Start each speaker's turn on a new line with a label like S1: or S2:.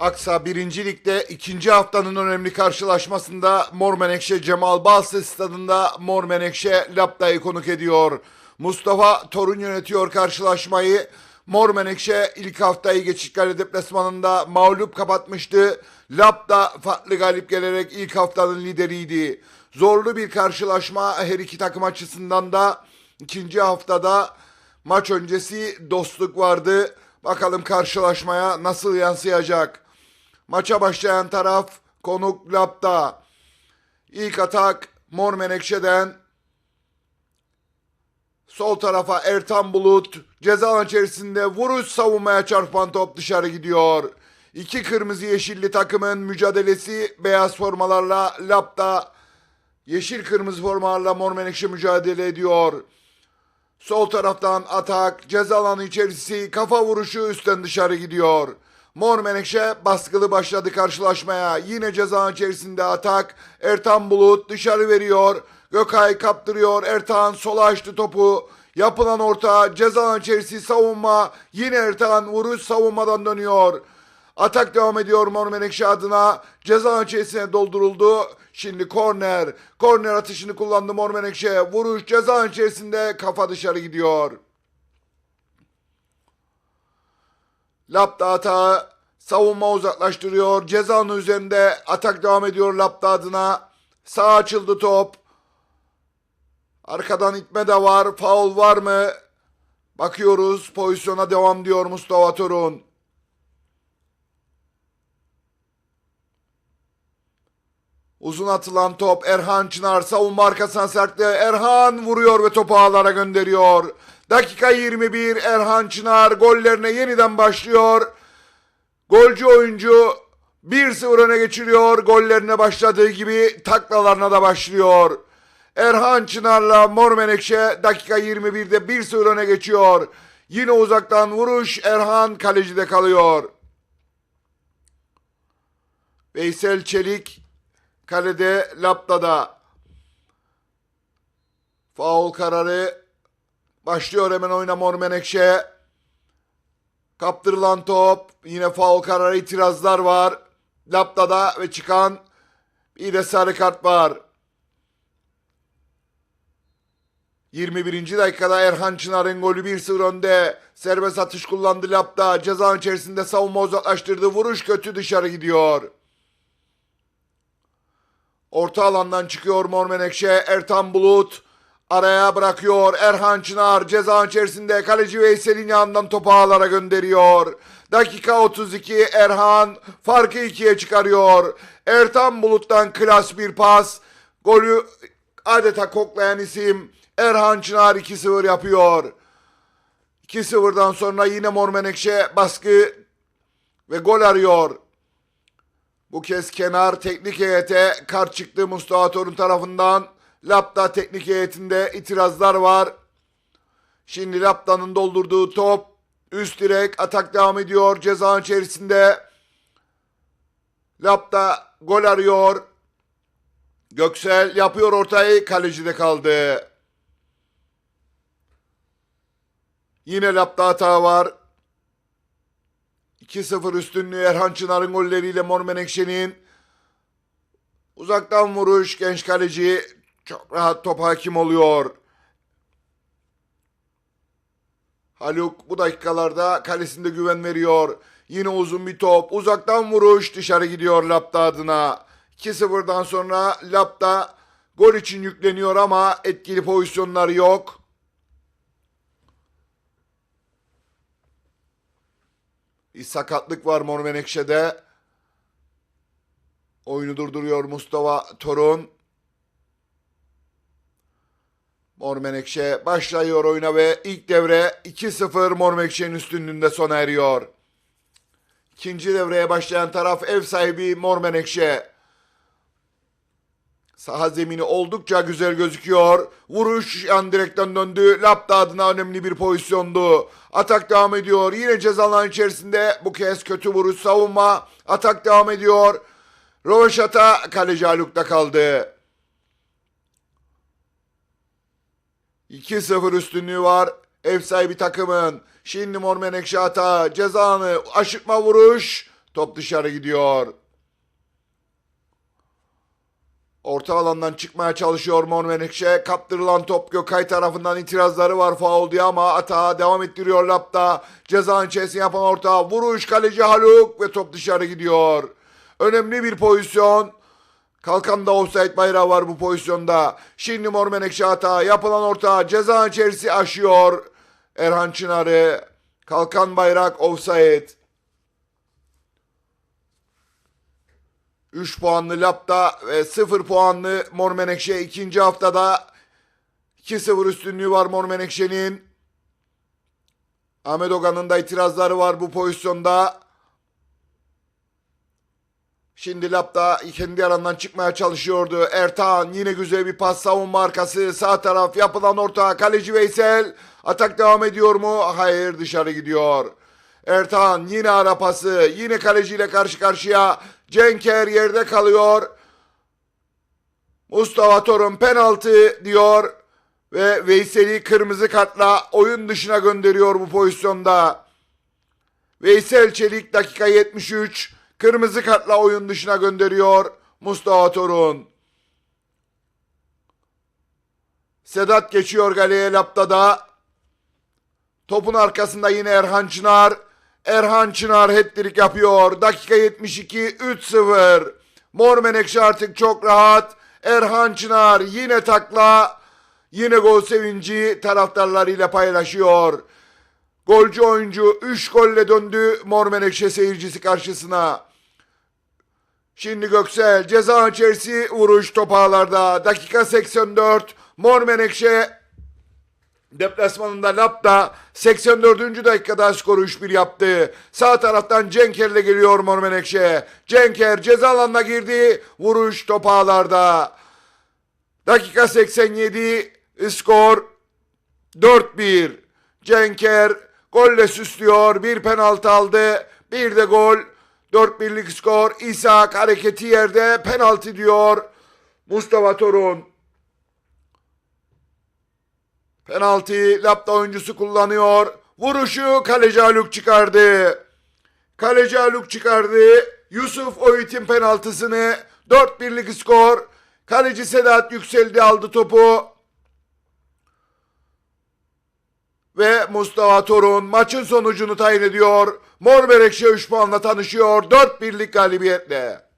S1: Aksa 1. Lig'de ikinci haftanın önemli karşılaşmasında Mor Menekşe Cemal Balsı stadında Mor Menekşe Lapta'yı konuk ediyor. Mustafa Torun yönetiyor karşılaşmayı. Mor Menekşe ilk haftayı Geçitkale deplasmanında mağlup kapatmıştı. Lapta farklı galip gelerek ilk haftanın lideriydi. Zorlu bir karşılaşma her iki takım açısından da ikinci haftada maç öncesi dostluk vardı. Bakalım karşılaşmaya nasıl yansıyacak. Maça başlayan taraf konuk Lapta. İlk atak Mor Menekşe'den. Sol tarafa Ertan Bulut. Ceza alan içerisinde vuruş savunmaya çarpan top dışarı gidiyor. İki kırmızı yeşilli takımın mücadelesi beyaz formalarla Lapta yeşil kırmızı formalarla Mor Menekşe mücadele ediyor. Sol taraftan atak, ceza alanı içerisi, kafa vuruşu üstten dışarı gidiyor. Mor Menekşe baskılı başladı karşılaşmaya. Yine ceza içerisinde atak. Ertan Bulut dışarı veriyor. Gökay kaptırıyor. Ertan sola açtı topu. Yapılan orta, ceza içerisi savunma. Yine Ertan vuruş savunmadan dönüyor. Atak devam ediyor Mor Menekşe adına. Ceza içerisine dolduruldu. Şimdi korner. Korner atışını kullandı Mor Menekşe. Vuruş ceza içerisinde kafa dışarı gidiyor. Lapta atağı savunma uzaklaştırıyor. Cezanın üzerinde atak devam ediyor Lapta adına. Sağ açıldı top. Arkadan itme de var. Faul var mı? Bakıyoruz. Pozisyona devam diyor Mustafa Torun. Uzun atılan top Erhan Çınar savunma arkasına sertti. Erhan vuruyor ve topu ağlara gönderiyor. Dakika 21 Erhan Çınar gollerine yeniden başlıyor. Golcü oyuncu 1-0 öne geçiriyor. Gollerine başladığı gibi taklalarına da başlıyor. Erhan Çınar'la Mor Menekşe dakika 21'de 1-0 öne geçiyor. Yine uzaktan vuruş Erhan kalecide kalıyor. Veysel Çelik kalede Lapta'da. Faul kararı başlıyor hemen oyuna Mor Menekşe. Kaptırılan top. Yine faul kararı itirazlar var. Lapta'da ve çıkan bir de sarı kart var. 21. dakikada Erhan Çınar'ın golü 1-0 önde. Serbest atış kullandı Lapta. Cezanın içerisinde savunma uzaklaştırdı. Vuruş kötü dışarı gidiyor. Orta alandan çıkıyor Mor Menekşe. Ertan Bulut araya bırakıyor. Erhan Çınar ceza içerisinde kaleci Veysel'in yanından topu ağlara gönderiyor. Dakika 32 Erhan farkı ikiye çıkarıyor. Ertan Bulut'tan klas bir pas. Golü adeta koklayan isim Erhan Çınar 2-0 yapıyor. 2-0'dan sonra yine Mor Menekşe baskı ve gol arıyor. Bu kez kenar teknik heyete kart çıktı Mustafa Torun tarafından. Lapta teknik heyetinde itirazlar var. Şimdi Lapta'nın doldurduğu top üst direk atak devam ediyor ceza içerisinde. Lapta gol arıyor. Göksel yapıyor ortayı kalecide kaldı. Yine Lapta hata var. 2-0 üstünlüğü Erhan Çınar'ın golleriyle Mor Menekşe'nin uzaktan vuruş genç kaleci çok rahat top hakim oluyor. Haluk bu dakikalarda kalesinde güven veriyor. Yine uzun bir top. Uzaktan vuruş dışarı gidiyor Lapta adına. 2-0'dan sonra Lapta gol için yükleniyor ama etkili pozisyonlar yok. Bir sakatlık var Mor Menekşe'de. Oyunu durduruyor Mustafa Torun. Mor Menekşe başlıyor oyuna ve ilk devre 2-0 Mor Menekşe'nin üstünlüğünde sona eriyor. İkinci devreye başlayan taraf ev sahibi Mor Menekşe. Saha zemini oldukça güzel gözüküyor. Vuruş yan direkten döndü. Lapta adına önemli bir pozisyondu. Atak devam ediyor. Yine cezalan içerisinde bu kez kötü vuruş savunma. Atak devam ediyor. Rovaşata kaleci Haluk'ta kaldı. 2-0 üstünlüğü var. Ev sahibi takımın. Şimdi Mor Menekşe hata. Cezanı aşırtma vuruş. Top dışarı gidiyor. Orta alandan çıkmaya çalışıyor Mor. Kaptırılan top Gökay tarafından itirazları var faul diye ama atağa devam ettiriyor Lapta. Ceza içerisinde yapan orta. Vuruş kaleci Haluk ve top dışarı gidiyor. Önemli bir pozisyon. Kalkan'da offside bayrağı var bu pozisyonda. Şimdi Mor Menekşe hata. Yapılan orta ceza içerisi aşıyor. Erhan Çınar'ı. Kalkan bayrak offside. 3 puanlı Lapta ve 0 puanlı Mor Menekşe ikinci haftada 2-0 üstünlüğü var Mor Menekşe'nin. Ahmet Ogan'ın da itirazları var bu pozisyonda. Şimdi Lapta kendi arandan çıkmaya çalışıyordu. Ertan yine güzel bir pas savunma arkası. Sağ taraf yapılan orta. Kaleci Veysel. Atak devam ediyor mu? Hayır dışarı gidiyor. Ertan yine ara pası. Yine kaleciyle karşı karşıya. Cenker yerde kalıyor. Mustafa Torun penaltı diyor. Ve Veysel'i kırmızı kartla oyun dışına gönderiyor bu pozisyonda. Veysel Çelik dakika 73. Kırmızı kartla oyun dışına gönderiyor Mustafa Torun. Sedat geçiyor galeye Lapta'da. Topun arkasında yine Erhan Çınar. Erhan Çınar hat-trick yapıyor. Dakika 72 3-0. Mor Menekşe artık çok rahat. Erhan Çınar yine takla. Yine gol sevinci taraftarlarıyla paylaşıyor. Golcü oyuncu 3 golle döndü Mor Menekşe seyircisi karşısına. Şimdi Göksel ceza içerisi vuruş top ağlarda. Dakika 84 Mor Menekşe deplasmanında Lapta 84. dakikada skoru 3-1 yaptı. Sağ taraftan Cenker'le geliyor Mor Menekşe. Cenker ceza alanına girdi. Vuruş top ağlarda. Dakika 87 skor 4-1. Cenker golle süslüyor. Bir penaltı aldı. Bir de gol. 4-1'lik skor. İshak hareketi yerde penaltı diyor. Mustafa Torun. Penaltıyı Lapta oyuncusu kullanıyor. Vuruşu kaleci Haluk çıkardı. Kaleci Haluk çıkardı. Yusuf Oyit'in penaltısını 4-1'lik skor. Kaleci Sedat yükseldi aldı topu. Ve Mustafa Torun maçın sonucunu tayin ediyor. Mor Berekşe 3 puanla tanışıyor 4-1'lik galibiyetle.